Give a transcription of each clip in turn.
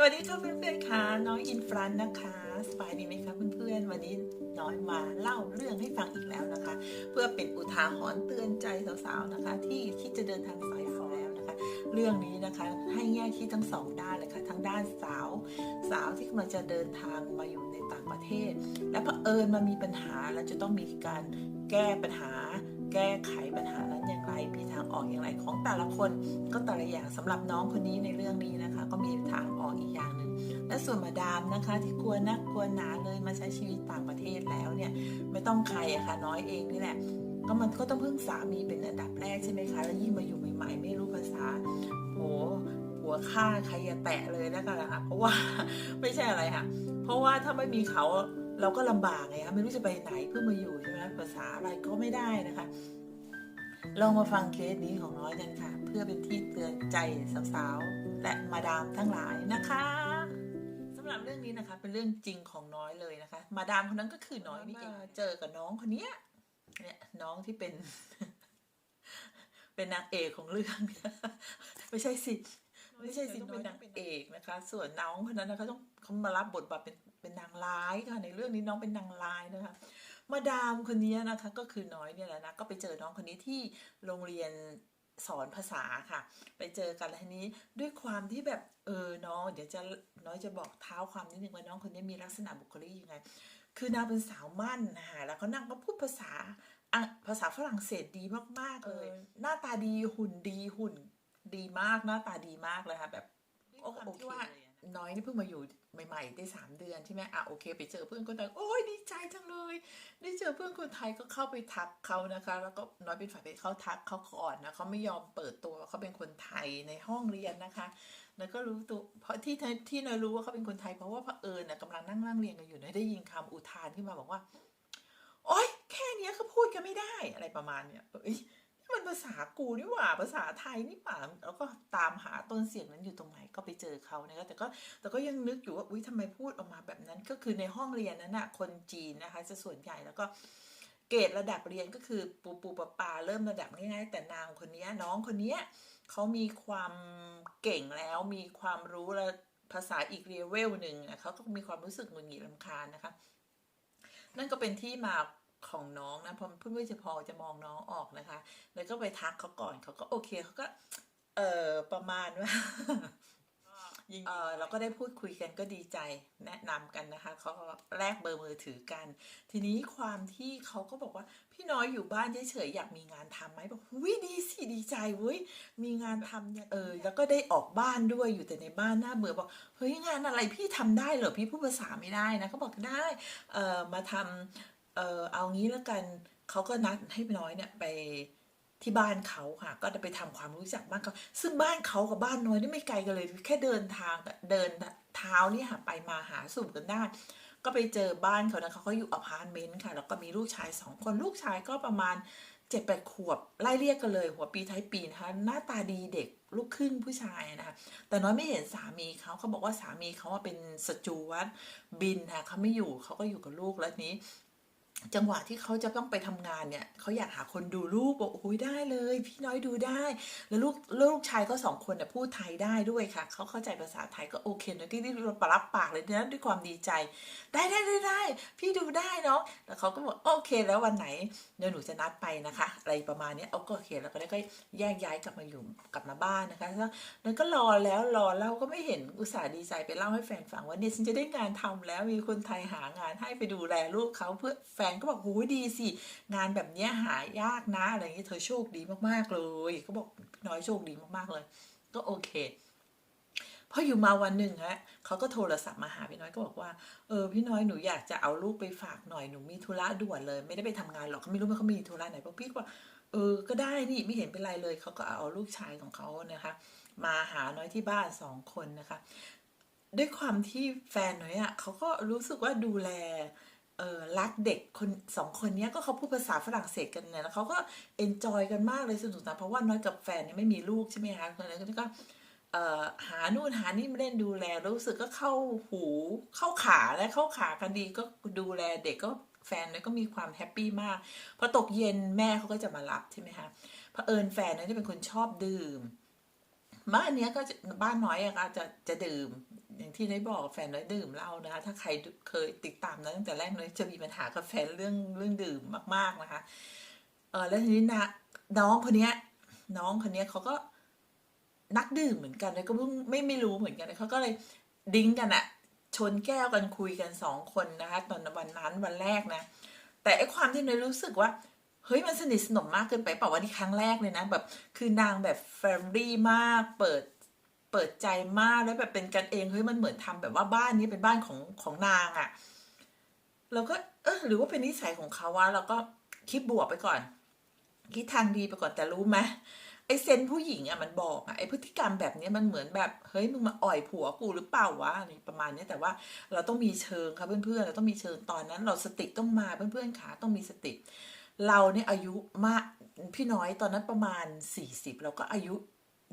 สวัสดีค่ะเพื่อนๆค่ะน้องอินฟรันนะคะสบายดีไหมคะเพื่อนๆวันนี้น้อยมาเล่าเรื่องให้ฟังอีกแล้วนะคะ เพื่อเป็นอุทาหรณ์เตือนใจสาวๆนะคะ ที่คิดจะเดินทางสายฝอแล้วนะคะ เรื่องนี้นะคะให้แง่คิดทั้งสองด้านเลยค่ะทั้งด้านสาวสาวที่กำลังจะเดินทางมาอยู่ในต่างประเทศ และเผอิญมามีปัญหาแล้วจะต้องมีการแก้ปัญหา แก้ไขปัญหานั้นอย่างไร มีทางออกอย่างไรของแต่ละคนก็แต่ละอย่างสำหรับน้องคนนี้ในเรื่องนี้นะคะ ก็มีทางออกอีกอย่างหนึ่งและส่วนมาดามนะคะ ที่กลัวนักกลัวหนาเลยมาใช้ชีวิตต่างประเทศแล้วเนี่ยไม่ต้องใครอะค่ะน้อยเองนี่แหละก็มันก็ต้องพึ่งสามีเป็นอันดับแรกใช่ไหมคะ แล้วยิ่งมาอยู่ใหม่ๆ ไม่รู้ภาษาโหหัวข้าใครอย่าแตะเลยแล้วกันะคะ เพราะว่าไม่ใช่อะไรค่ะ เพราะว่าถ้าไม่มีเขาเราก็ลำบากไงคะไม่รู้จะไปไหนเพื่อมาอยู่ใช่ไหมภาษาอะไรก็ไม่ได้นะคะ ลองมาฟังเคสนี้ของน้อยกันค่ะ เพื่อเป็นที่เตือนใจสาวๆและมาดามทั้งหลายนะคะสำหรับเรื่องนี้นะคะ เป็นเรื่องจริงของน้อยเลยนะคะ มาดามคนนั้นก็คือน้อยนี่เองเจอกับน้องคนเนี้ยเนี่ยน้องที่เป็น เป็นนางเอกของเรื่องไม่ใช่สิไม่ใช่สิน้อยนางเอกนะคะ ส่วนน้องคนนั้นนะคะต้องเขามารับบทบาทเป็นเป็นนางร้ายค่ะในเรื่องนี้น้องเป็นนางร้ายนะคะ มาดามคนนี้นะคะ ก็คือน้อยเนี่ยแหละนะก็ไปเจอน้องคนนี้ที่โรงเรียนสอนภาษาค่ะ ไปเจอกันแล้วทีนี้ด้วยความที่แบบเออน้องเดี๋ยวจะน้อยจะบอกเท้าความนิดนึงว่าน้องคนนี้มีลักษณะบุคลิกยังไง คือนางเป็นสาวมั่นนะคะแล้วก็นางก็พูดภาษาอะภาษาฝรั่งเศสดีมากๆเลย หน้าตาดีหุ่นดีหุ่นดีมากหน้าตาดีมากเลยค่ะแบบโอโอเคน้อยนี่เพิ่งมาอยู่ ใหม่ๆ ได้สามเดือนใช่ไหมอะโอเค ไปเจอเพื่อนคนไทยโอ้ยดีใจจังเลย ได้เจอเพื่อนคนไทยก็เข้าไปทักเขานะคะ แล้วก็น้อยเป็นฝ่ายไปเข้าทักเขาก่อนนะเขาไม่ยอมเปิดตัวเขาเป็นคนไทยในห้องเรียนนะคะ แล้วก็รู้ตัวเพราะที่ที่น้อยรู้ว่าเขาเป็นคนไทยเพราะว่าพระเอิญนะกำลังนั่งนั่งเรียนกันอยู่น้อยได้ยินคำอุทานขึ้นมาบอกว่าโอ๊ยแค่นี้ก็พูดกันไม่ได้อะไรประมาณเนี้ยเอ้ย มันภาษากูนี่หว่าภาษาไทยนี่หว่าแล้วก็ตามหาต้นเสียงนั้นอยู่ตรงไหนก็ไปเจอเขานะคะแต่ก็แต่ก็ยังนึกอยู่ว่าอุ้ยทำไมพูดออกมาแบบนั้น ก็คือในห้องเรียนนั้นน่ะคนจีนนะคะจะส่วนใหญ่แล้วก็เกรดระดับเรียนก็คือปูปูปปาเริ่มระดับง่ายๆแต่นางคนนี้น้องคนนี้เขามีความเก่งแล้วมีความรู้และภาษาอีกเลเวลหนึ่งเขาก็มีความรู้สึกหงุดหงิดรำคาญนะคะ นั่นก็เป็นที่มา ของน้องนะเพราะเพื่อนๆจะพอจะมองน้องออกนะคะ แล้วก็ไปทักเขาก่อนเขาก็โอเคเขาก็ เออประมาณว่ายิงเออเราก็ได้พูดคุยกันก็ดีใจแนะนำกันนะคะเขาก็แลกเบอร์มือถือกัน ทีนี้ความที่เขาก็บอกว่า พี่น้อยอยู่บ้านเฉยๆอยากมีงานทำไหมบอกวิดีสิดีใจเว้ยมีงานทำเนี่ยเออแล้วก็ได้ออกบ้านด้วยอยู่แต่ในบ้านน่าเบื่อบอกเฮ้ยงานอะไรพี่ทำได้เหรอพี่พูดภาษาไม่ได้นะเขาบอกได้เออมาทำ เออเอางี้แล้วกันเขาก็นัดให้น้อยเนี่ยไปที่บ้านเขาค่ะ ก็จะไปทำความรู้จักบ้านเขาซึ่งบ้านเขากับบ้านน้อยนี่ไม่ไกลกันเลย แค่เดินทางเดินเท้านี่ค่ะไปมาหาสู่กันได้ก็ไปเจอบ้านเขานะคะเขาอยู่อพาร์ตเมนต์ค่ะ แล้วก็มีลูกชายสองคนลูกชายก็ประมาณเจ็ดแปดขวบไล่เรียกกันเลย หัวปีท้ายปีนะคะหน้าตาดีเด็กลูกครึ่งผู้ชายนะคะแต่น้อยไม่เห็นสามีเขาเขาบอกว่าสามีเขาว่าเป็นสจวตบินค่ะเขาไม่อยู่เขาก็อยู่กับลูกแล้วนี้ จังหวะที่เขาจะต้องไปทำงานเนี่ยเขาอยากหาคนดูลูกบอกโอ้ยได้เลย พี่น้อยดูได้ แล้วลูกลูกชายก็สองคนเนี่ยพูดไทยได้ด้วยค่ะเขาเข้าใจภาษาไทยก็โอเคนะที่ที่เราปรับปากเลยนะด้วยความดีใจ ได้ได้ได้ได้พี่ดูได้เนาะแล้วเขาก็บอกโอเคแล้ววันไหนเดี๋ยวหนูจะนัดไปนะคะ อะไรประมาณนี้เอาก็โอเคแล้วก็ได้ก็แยกย้ายกลับมาอยู่กลับมาบ้านนะคะแล้วก็รอแล้วรอแล้วก็ไม่เห็นอุตส่าห์ดีใจไปเล่าให้แฟนฟังว่าเนี่ยฉันจะได้งานทำแล้วมีคนไทยหางานให้ไปดูแลลูกเขาเพื่อแฟนก็บอกโหดีสิงานแบบเนี้ยหายากนะอะไรอย่างเงี้ยเธอโชคดีมากๆเลยเขาบอกพี่น้อยโชคดีมากๆเลย ก็โอเคพออยู่มาวันหนึ่งฮะเขาก็โทรศัพท์มาหาพี่น้อยก็บอกว่าเออพี่น้อยหนูอยากจะเอาลูกไปฝากหน่อยหนูมีธุระด่วนเลย ไม่ได้ไปทำงานหรอกเขาไม่รู้ว่าเขามีธุระไหนเพราะพี่ก็บอกเออก็ได้นี่ไม่เห็นเป็นไรเลยเขาก็เอาลูกชายของเขานะคะ มาหาน้อยที่บ้านสองคนนะคะ ด้วยความที่แฟนน้อยอะเขาก็รู้สึกว่าดูแล เออรักเด็กคนสองคนนี้ก็เขาพูดภาษาฝรั่งเศสกันเนี่ยแล้วเขาก็เอนจอยกันมากเลยสนุกนานเพราะว่าน้อยกับแฟนเนี่ยไม่มีลูกใช่ไหมคะแล้วก็เอ่อหานู่นหานี่มาเล่นดูแลรู้สึกก็เข้าหูเข้าขาและเข้าขากันดีก็ดูแลเด็กก็แฟนเนี่ยก็มีความแฮปปี้มากพอตกเย็นแม่เขาก็จะมารับใช่ไหมคะเผอิญแฟนเนี่ยเป็นคนชอบดื่ม บ้านเนี้ยก็บ้านน้อยอะค่ะจะจะดื่ม อย่างที่ได้บอกแฟนน้อยดื่มเหล้านะคะถ้าใครเคยติดตามนะตั้งแต่แรกน้อยจะมีปัญหากับแฟนเรื่องเรื่องดื่มมาก ๆนะคะเออแล้วทีนี้นะน้องคนเนี้ย น้องคนเนี้ยเขาก็นักดื่มเหมือนกันเลยก็เพิ่งไม่ไม่รู้เหมือนกันเลยเขาก็เลยดิ้งกันอะชนแก้วกันคุยกันสองคนนะคะ ตอนวันนั้นวันแรกนะ แต่ไอความที่เนยรู้สึกว่า เฮ้ยมันสนิทสนมมากเกินไปเปล่าว่านี่ครั้งแรกเลยนะแบบคือนางแบบแฟมลี่มากเปิดเปิดใจมากแล้วแบบเป็นกันเองเฮ้ยมันเหมือนทำแบบว่าบ้านนี้เป็นบ้านของของนางอะ่ะเราก็เออหรือว่าเป็นนิสัยของเขาวะเราก็คิดบวกไปก่อน คิดทางดีไปก่อนแต่รู้ไหมไอเซนผู้หญิงอะ่ะมันบอกอะ่ะไอพฤติกรรมแบบนี้มันเหมือนแบบเฮ้ยมึงมาอ่อยผัวกูหรือเปล่าวะอะไรประมาณนี้แต่ว่าเราต้องมีเชิงค่ะเพื่อนๆเราต้องมีเชิงตอนนั้น เราสติต้องมาเพื่อนๆขาต้องมีสติ เราเนี่ยอายุมากพี่น้อยตอนนั้นประมาณ 40 เราก็อายุ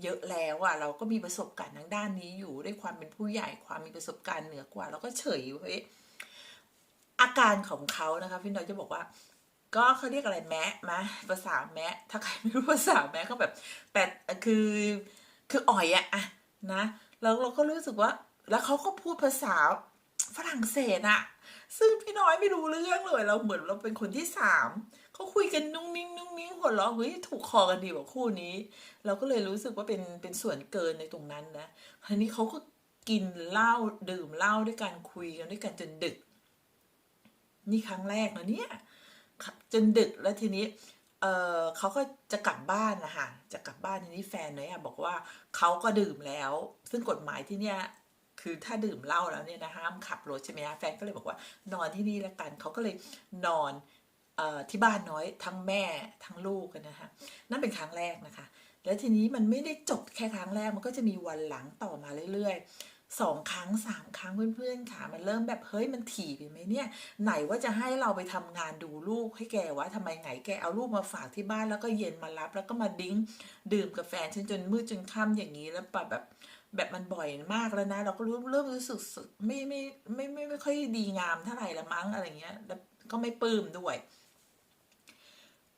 เยอะแล้วอะเราก็มีประสบการณ์ทางด้านนี้อยู่ด้วยความเป็นผู้ใหญ่ความมีประสบการณ์เหนือกว่า เราก็เฉยเว้ยอาการของเขานะคะพี่น้อยจะบอกว่า ก็เขาเรียกอะไรแมะมะภาษาแมะถ้าใครไม่รู้ภาษาแมะก็แบบแต่คือคืออ่อยอะอะนะแล้วเราก็รู้สึกว่า แล้วเขาก็พูดภาษาฝรั่งเศสอะซึ่งพี่น้อยไม่รู้เรื่องเลย เราเหมือนเราเป็นคนที่สาม เขาคุยกันนุ่งนิ่งนุ่งนิ่งหัวเราะเฮ้ยถูกคอกันดีกว่าคู่นี้ เราก็เลยรู้สึกว่าเป็นเป็นส่วนเกินในตรงนั้นนะทีนี้เขาก็กินเหล้าดื่มเหล้าด้วยกันคุยกันด้วยกันจนดึก นี่ครั้งแรกนะเนี่ยจนดึกแล้วทีนี้เออเขาก็จะกลับบ้านนะคะจะกลับบ้านทีนี้แฟนเนี่ยบอกว่าเขาก็ดื่มแล้ว ซึ่งกฎหมายที่เนี่ยคือถ้าดื่มเหล้าแล้วเนี่ยนะห้ามขับรถใช่ไหมคะแฟนก็เลยบอกว่านอนที่นี่ละกันเขาก็เลยนอน ที่บ้านน้อยทั้งแม่ทั้งลูกกันนะคะนั่นเป็นครั้งแรกนะคะ แล้วทีนี้มันไม่ได้จบแค่ครั้งแรกมันก็จะมีวันหลังต่อมาเรื่อยๆสองครั้งสามครั้งเพื่อนๆค่ะ มันเริ่มแบบเฮ้ยมันถี่ไปไหมเนี่ย ไหนว่าจะให้เราไปทำงานดูลูกให้แกวะทำไมไงแกเอาลูกมาฝากที่บ้านแล้วก็เย็นมารับ แล้วก็มาดิ้งดื่มกับแฟนฉันจนมืดจนค่ำอย่างนี้แล้วแบบแบบมันบ่อยมากแล้วนะ เราก็รู้เริ่มรู้สึกไม่ไม่ไม่ไม่ไม่ค่อยดีงามเท่าไหร่ละมั้งอะไรเงี้ย แล้วก็ไม่ปลื้มด้วย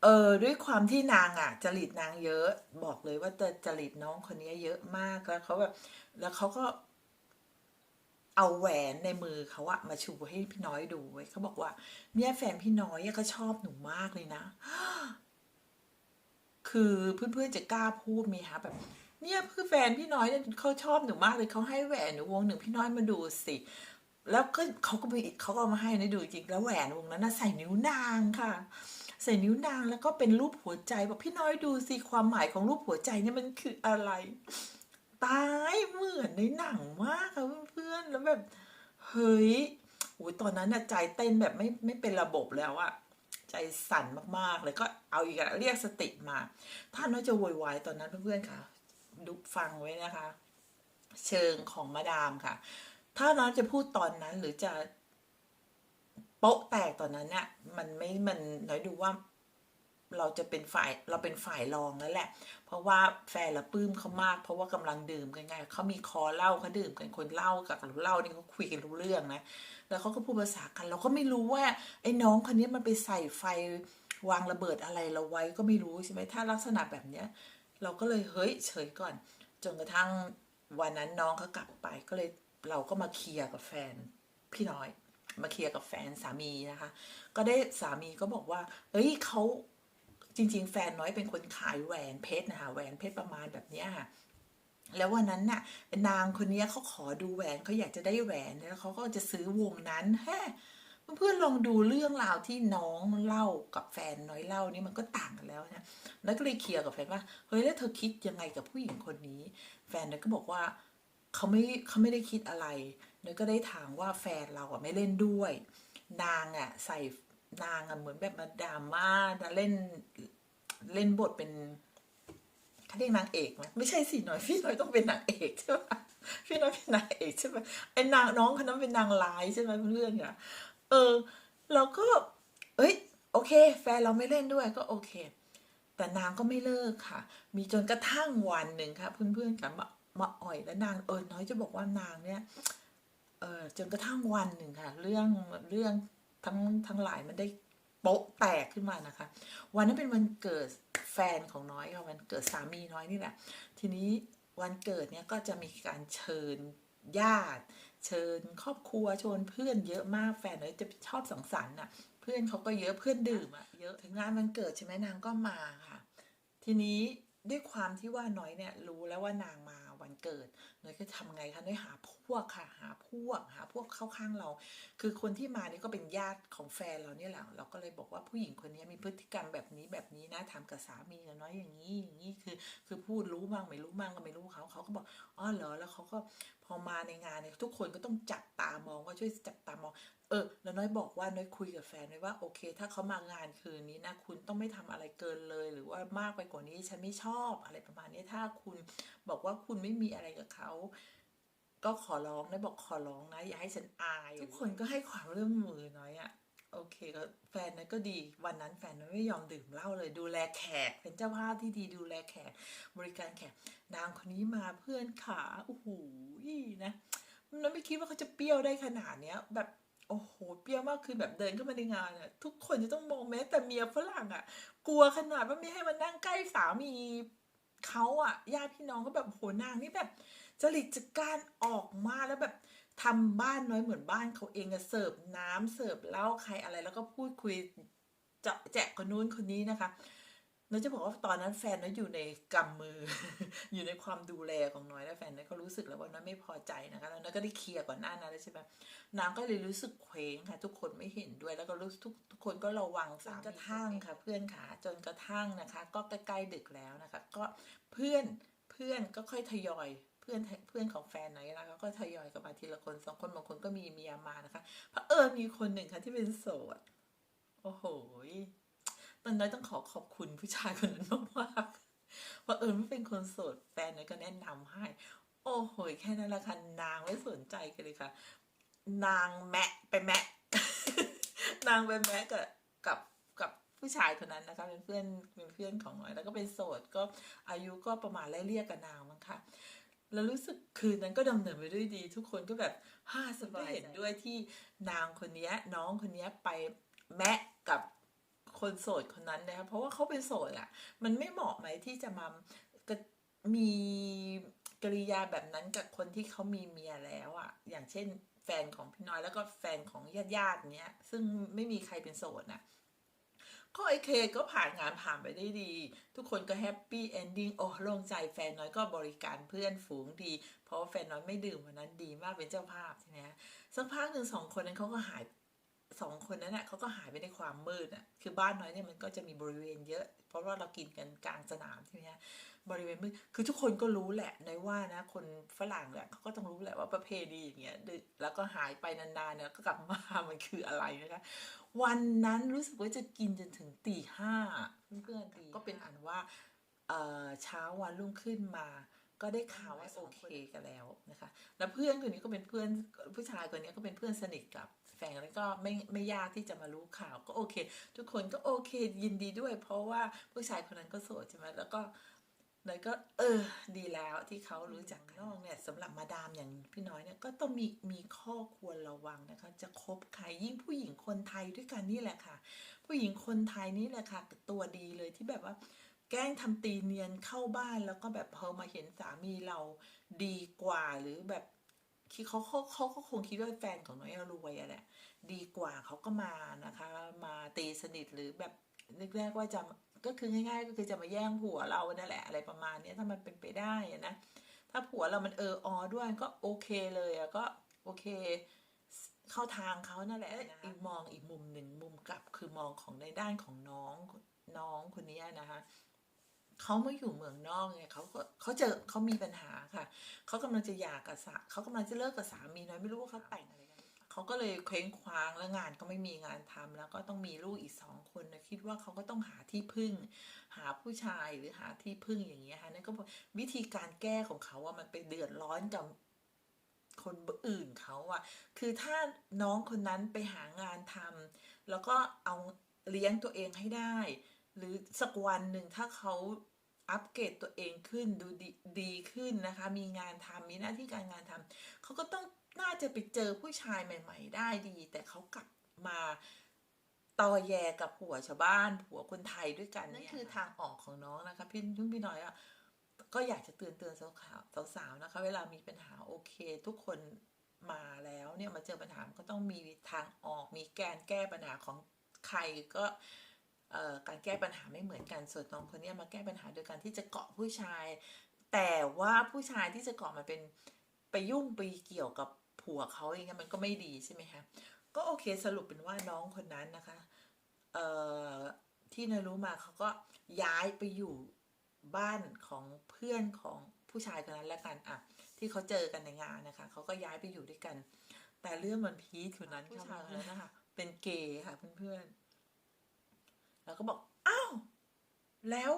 เออด้วยความที่นางอะจริตนางเยอะ บอกเลยว่าจะจริตน้องคนนี้เยอะมากแล้วเขาแบบแล้วเขาก็ เอาแหวนในมือเขาอะมาชูให้พี่น้อยดูไว้เขาบอกว่า เนี่ยแฟนพี่น้อยก็ชอบหนูมากเลยนะ คือเพื่อนๆจะกล้าพูดไหมคะแบบ เนี่ยคือแฟนพี่น้อยเนี่ยเขาชอบหนูมากเลยเขาให้แหวนหนูวงหนึ่งพี่น้อยมาดูสิแล้วก็เขาก็ไปเขาก็มาให้นะดูจริงแล้วแหวนวงนั้นนะใส่นิ้วนางค่ะ ใส่นิ้วนางแล้วก็เป็นรูปหัวใจบอกพี่น้อยดูสิความหมายของรูปหัวใจเนี่ยมันคืออะไร ตายเหมือนในหนังมากค่ะเพื่อนๆแล้วแบบเฮ้ยโอ้ยตอนนั้นน่ะใจเต้นแบบไม่ไม่เป็นระบบแล้วอะใจสั่นมากๆเลยก็เอาอีกอะเรียกสติมา ท่านน้อยจะโวยวายตอนนั้นเพื่อนๆค่ะ ดูฟังไว้นะคะ เชิงของมาดามค่ะ ถ้าน้องจะพูดตอนนั้นหรือจะ โป๊ะแตกตอนนั้นเนี่ยมันไม่มันน้อยดูว่าเราจะเป็นฝ่ายเราเป็นฝ่ายรองแล้วแหละ เพราะว่าแฟนเราปลื้มเขามาก เพราะว่ากำลังดื่มกันไงเขามีคอเหล้าเขาดื่มกันคนเหล้ากับเหล้านี่เขาคุยกันรู้เรื่องนะแล้วเขาก็พูดภาษากันเราก็ไม่รู้ว่าไอ้น้องคนนี้มันไปใส่ไฟวางระเบิดอะไรเราไว้ก็ไม่รู้ใช่ไหมถ้าลักษณะแบบเนี้ย เราก็เลยเฮ้ยเฉยก่อน จนกระทั่งวันนั้นน้องเขากลับไปก็เลยเราก็มาเคลียร์กับแฟนพี่น้อย มาเคลียร์กับแฟนสามีนะคะ ก็ได้สามีก็บอกว่า เอ้ยเขาจริง ๆ แฟนน้อยเป็นคนขายแหวนเพชรนะคะแหวนเพชรประมาณแบบนี้ค่ะแล้ววันนั้นน่ะนางคนนี้เขาขอดูแหวนเขาอยากจะได้แหวนแล้วเขาก็จะซื้อวงนั้นแฮเพื่อนๆลองดูเรื่องราวที่น้องเล่ากับแฟนน้อยเล่านี่มันก็ต่างกันแล้วนะแล้วก็เลยเคลียร์กับแฟนว่าเฮ้ยแล้วเธอคิดยังไงกับผู้หญิงคนนี้ แฟนน้อยก็บอกว่าเขาไม่เขาไม่ได้คิดอะไร น้ยก็ได้ถามว่าแฟนเราอะไม่เล่นด้วย นางอะใส่นางอะเหมือนแบบมาดราม่าเล่นเล่นบทเป็นเขาเรียกนางเอกไหมไม่ใช่สิหน่อยพี่น้อยต้องเป็นนางเอกใช่ไหมพี่น้อยเป็นนางเอกใช่ไหมไอ้นางน้องคนนั้นเป็นนางร้ายใช่ไหมเพื่อนๆเนี่ยเออเราก็ เอ้ยโอเค แฟนเราไม่เล่นด้วยก็โอเค แต่นางก็ไม่เลิกค่ะ มีจนกระทั่งวันหนึ่งค่ะ เพื่อนๆกันมามาอ่อยแล้วนางเออน้อยจะบอกว่านางเนี่ย จนกระทั่งวันหนึ่งค่ะ เรื่องเรื่องทั้งทั้งหลายมันได้โป๊ะแตกขึ้นมานะคะ วันนั้นเป็นวันเกิดแฟนของน้อยค่ะวันเกิดสามีน้อยนี่แหละ ทีนี้วันเกิดเนี่ยก็จะมีการเชิญญาติ เชิญครอบครัวชวนเพื่อนเยอะมากแฟนเลยจะชอบสังสรรค์น่ะเพื่อนเขาก็เยอะเพื่อนดื่มอะเยอะถึงงานวันเกิดใช่ไหมนางก็มาค่ะ ทีนี้ด้วยความที่ว่าน้อยเนี่ยรู้แล้วว่านางมาวันเกิดน้อยก็ทำไงคะน้อยหาพ พวกค่ะหาพวกหาพวกเข้าข้างเรา คือคนที่มานี่ก็เป็นญาติของแฟนเราเนี่ยแหละเราก็เลยบอกว่าผู้หญิงคนนี้มีพฤติกรรมแบบนี้แบบนี้นะทำกับสามีกับน้อยอย่างนี้อย่างนี้คือ คือพูดรู้บ้างไม่รู้บ้างก็ไม่รู้เขาเขาก็บอกอ๋อเหรอแล้วเขาก็พอมาในงานเนี่ยทุกคนก็ต้องจับตามองว่าช่วยจับตามองเออแล้วน้อยบอกว่าน้อยคุยกับแฟนไว้ว่าโอเค ถ้าเขามางานคืนนี้นะคุณต้องไม่ทำอะไรเกินเลย หรือว่ามากไปกว่านี้ฉันไม่ชอบอะไรประมาณนี้ถ้าคุณบอกว่าคุณไม่มีอะไรกับเขา ก็ขอร้องนะบอกขอร้องนะอย่าให้ฉันอาย ทุกคนก็ให้ความร่วมมือน้อยอะโอเคก็แฟนน้อยก็ดีวันนั้นแฟนน้อยไม่ยอมดื่มเหล้าเลย ดูแลแขก เป็นเจ้าภาพที่ดีดูแลแขก บริการแขกนางคนนี้มาเพื่อนขาโอ้โหนะน้อยไม่คิดว่าเขาจะเปรี้ยวได้ขนาดเนี้ย แบบโอ้โหเปรี้ยวมากคือแบบเดินเข้ามาในงานอะทุกคนจะต้องมองแม้แต่เมียฝรั่งอะกลัวขนาดว่าไม่ให้มันนั่งใกล้สามีเขาอะญาติพี่น้องก็แบบโหนางนี่แบบ จริตจักการออกมาแล้วแบบทำบ้านน้อยเหมือนบ้านเขาเองอะเสิร์ฟน้ำเสิร์ฟเหล้าใครอะไร แล้วก็พูดคุยเจาะแจกคนนู้นคนนี้นะคะน้อยจะบอกว่าตอนนั้นแฟนน้อยอยู่ในกำมือ อยู่ในความดูแลของน้อยแล้วแฟนน้อยก็รู้สึกแล้วว่าน้อยไม่พอใจนะคะแล้วน้อยก็ได้เคลียร์ก่อนหน้านั้นแล้วใช่ไหมนางก็เลยรู้สึกเคว้งค่ะ ทุกคนไม่เห็นด้วยแล้วก็รู้ทุกทุกคนก็ระวังจนกระทั่งค่ะ เพื่อนขาจนกระทั่งนะคะ ก็ใกล้ๆดึกแล้วนะคะ ก็เพื่อนเพื่อนก็ค่อยทยอยเพื่อนเพื่อนของแฟนน้อยนะคะก็ทยอยกันมาทีละคนสองคนบางคนก็มีเมียมานะคะเพราะเออมีคนหนึ่งค่ะที่เป็นโสดโอ้โหตอนนั้นต้องขอขอบคุณผู้ชายคนนั้นมากๆว่าเออไม่เป็นคนโสดแฟนน้อยก็แนะนำให้ โอ้โหแค่นั้นละค่ะนางไม่สนใจกันเลยค่ะ นางแมะไปแมะนางไปแมะกับกับกับผู้ชายคนนั้นนะคะเป็นเพื่อนเป็นเพื่อนของน้อยแล้วก็เป็นโสดก็อายุก็ประมาณไล่เรียกกับนางมั้งค่ะ แล้วรู้สึกคืนนั้นก็ดำเนินไปด้วยดี ทุกคนก็แบบฮ่าสบายเห็นด้วยที่นางคนนี้น้องคนนี้ไปแมะกับคนโสดคนนั้นนะคะเพราะว่าเขาเป็นโสดอะมันไม่เหมาะไหมที่จะมากระมีกริยาแบบนั้นกับคนที่เขามีเมียแล้วอะอย่างเช่นแฟนของพี่น้อยแล้วก็แฟนของญาติญาติเนี้ย ซึ่งไม่มีใครเป็นโสดนะ ก็ไอเคก็ผ่านงานผ่านไปได้ดี ทุกคนก็แฮปปี้เอนดิ้งโอ้โล่งใจแฟนน้อยก็บริการเพื่อนฝูงดี เพราะว่าแฟนน้อยไม่ดื่มวันนั้นดีมากเป็นเจ้าภาพใช่ไหมสักพักหนึ่งสองคนนั้นเขาก็หายสองคนนั้นน่ะเขาก็หายไปในความมืดอะ คือบ้านน้อยเนี่ยมันก็จะมีบริเวณเยอะ เพราะว่าเรากินกันกลางสนามใช่ไหมฮะ บริเวณมืดคือทุกคนก็รู้แหละในว่านะ คนฝรั่งแหละเขาก็ต้องรู้แหละว่าประเพณีอย่างเงี้ยดึกแล้วก็หายไปนานๆเนี่ยก็กลับมามันคืออะไรนะคะวันนั้นรู้สึกว่าจะกินจนถึงตีห้าเพื่อนๆก็เป็นอันว่าเอ่อเช้าวันรุ่งขึ้นมา ก็ได้ข่าวว่าโอเคกันแล้วนะคะ แล้วเพื่อนคนนี้ก็เป็นเพื่อนผู้ชายคนนี้ก็เป็นเพื่อนสนิทกับแฟนแล้วก็ไม่ไม่ยากที่จะมารู้ข่าวก็โอเค ทุกคนก็โอเคยินดีด้วย เพราะว่าผู้ชายคนนั้นก็โสดใช่ไหมแล้วก็ เลยก็เออดีแล้วที่เขารู้จักนอกเนี่ยสำหรับมาดามอย่างพี่น้อยเนี่ยก็ต้องมีมีข้อควรระวังนะคะ จะคบใครยิ่งผู้หญิงคนไทยด้วยกันนี่แหละค่ะ ผู้หญิงคนไทยนี่แหละค่ะตัวดีเลยที่แบบว่า แกล้งทำตีเนียนเข้าบ้านแล้วก็แบบพอมาเห็นสามีเราดีกว่าหรือแบบคิดเขาเขาเขาก็คงคิดว่าแฟนของน้อยรวยอะแหละดีกว่าเขาก็มานะคะ มาตีสนิทหรือแบบนึกแรกว่าจะ ก็คือง่าย ๆ ก็คือจะมาแย่งผัวเรานั่นแหละอะไรประมาณนี้ถ้ามันเป็นไปได้อะนะถ้าผัวเรามันเออออด้วยก็โอเคเลยอะก็โอเค เข้าทางเขานั่นแหละอีกมองอีกมุมหนึ่งมุมกลับคือมองของในด้านของน้องน้องคนนี้นะคะเขามาอยู่เมืองนอกไงเขาก็เขาเจอเขามีปัญหาค่ะเขากำลังจะหย่ากับสาเขากำลังจะเลิกกับสามีน้อยไม่รู้ว่าเขาแต่งอะไรกัน เขาก็เลยเคว้งคว้างแล้วงานก็ไม่มีงานทำแล้วก็ต้องมีลูกอีกสองคนนะคิดว่าเขาก็ต้องหาที่พึ่ง หาผู้ชายหรือหาที่พึ่งอย่างเงี้ยค่ะนั่นก็วิธีการแก้ของเขาว่ามันไปเดือดร้อนกับคนอื่นเขาอะคือถ้าน้องคนนั้นไปหางานทำแล้วก็เอาเลี้ยงตัวเองให้ได้ หรือสักวันหนึ่งถ้าเขาอัปเกรดตัวเองขึ้นดูดีดีขึ้นนะคะ มีงานทำมีหน้าที่การงานทำเขาก็ต้อง น่าจะไปเจอผู้ชายใหม่ ๆ ได้ดี แต่เขากลับมาตอแยกับผัวชาวบ้านผัวคนไทยด้วยกันนั่นคือทางออกของน้องนะคะ พี่นุ่นพี่น้อยอะก็อยากจะเตือนเตือนสาวๆสาวๆนะคะ เวลามีปัญหาโอเค ทุกคนมาเจอปัญหามันก็ต้องมีทางออกมีแกนแก้ปัญหาของใครก็เอ่อการแก้ปัญหาไม่เหมือนกันส่วนน้องคนเนี้ยมาแก้ปัญหาโดยการที่จะเกาะผู้ชาย แต่ว่าผู้ชายที่จะเกาะมันเป็นไปยุ่งไปเกี่ยวกับ ผัวเขาอย่างเงี้ยมันก็ไม่ดีใช่ไหมคะก็โอเคสรุปเป็นว่าน้องคนนั้นนะคะเอ่อที่เนยรู้มาเขาก็ย้ายไปอยู่บ้านของเพื่อนของผู้ชายคนนั้นแล้วกันอะที่เขาเจอกันในงานนะคะเขาก็ย้ายไปอยู่ด้วยกัน แต่เรื่องมันพีคกว่านั้นผู้ชายคนนั้นนะคะเป็นเกย์ค่ะเพื่อนๆแล้วก็บอกอ้าวแล้ว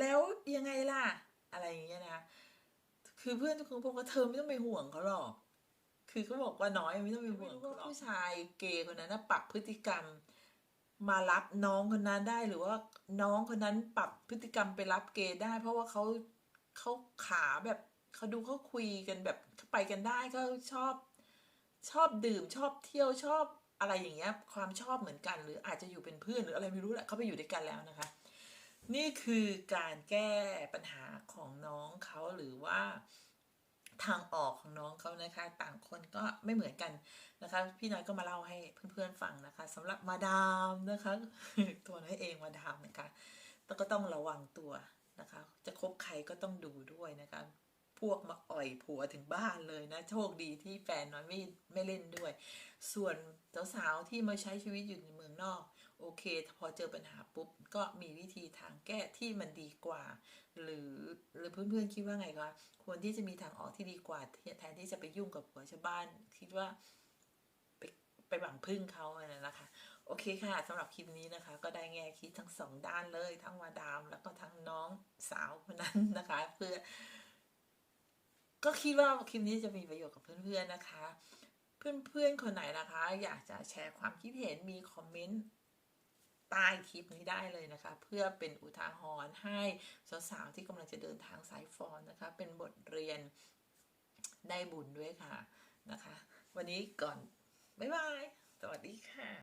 แล้วยังไงล่ะ อะไรอย่างเงี้ยนะคะคือเพื่อนทุกคนบอกว่าเธอไม่ต้องไปห่วงเขาหรอก คือเขาบอกว่าน้อยไม่ต้องไปห่วงเขาหรอกผู้ชายเกย์คนนั้นนะปรับพฤติกรรม มารับน้องคนนั้นได้หรือว่าน้องคนนั้นปรับพฤติกรรมไปรับเกย์ได้ เพราะว่าเขาเขาขาแบบเขาดูเขาคุยกันแบบไปกันได้ก็ชอบ ชอบดื่มชอบเที่ยวชอบอะไรอย่างเงี้ย ความชอบเหมือนกัน หรืออาจจะอยู่เป็นเพื่อนหรืออะไรไม่รู้แหละเขาไปอยู่ด้วยกันแล้วนะคะ นี่คือการแก้ปัญหาของน้องเขาหรือว่า ทางออกของน้องเขานะคะ ต่างคนก็ไม่เหมือนกันนะคะ พี่น้อยก็มาเล่าให้เพื่อนๆฟังนะคะสำหรับมาดามนะคะ ตัวน้อยเองมาดามนะคะแต่ก็ต้องระวังตัวนะคะ จะคบใครก็ต้องดูด้วยนะคะ พวกมาอ่อยผัวถึงบ้านเลยนะ โชคดีที่แฟนน้อยไม่ไม่เล่นด้วย ส่วนสาวๆที่มาใช้ชีวิตอยู่ในเมืองนอก โอเค พอเจอปัญหาปุ๊บ ก็มีวิธีทางแก้ที่มันดีกว่า หรือหรือเพื่อนๆคิดว่าไงคะควรที่จะมีทางออกที่ดีกว่าแทนที่จะไปยุ่งกับผัวชาวบ้าน คิดว่าไปไปหวังพึ่งเขาอะไรนะคะโอเคค่ะสำหรับคลิปนี้นะคะ ก็ได้แง่คิดทั้งสองด้านเลย ทั้งมาดาม แล้วก็ทั้งน้องสาวคนนั้นนะคะ เพื่อ ก็คิดว่าคลิปนี้จะมีประโยชน์กับเพื่อนๆนะคะ เพื่อนๆคนไหนนะคะ อยากจะแชร์ความคิดเห็นมีคอมเมนต์ ใต้คลิปนี้ได้เลยนะคะ เพื่อเป็นอุทาหรณ์ให้สาวๆที่กำลังจะเดินทางสายฟอนนะคะ เป็นบทเรียนได้บุญด้วยค่ะนะคะ วันนี้ก่อน บ๊ายบาย สวัสดีค่ะ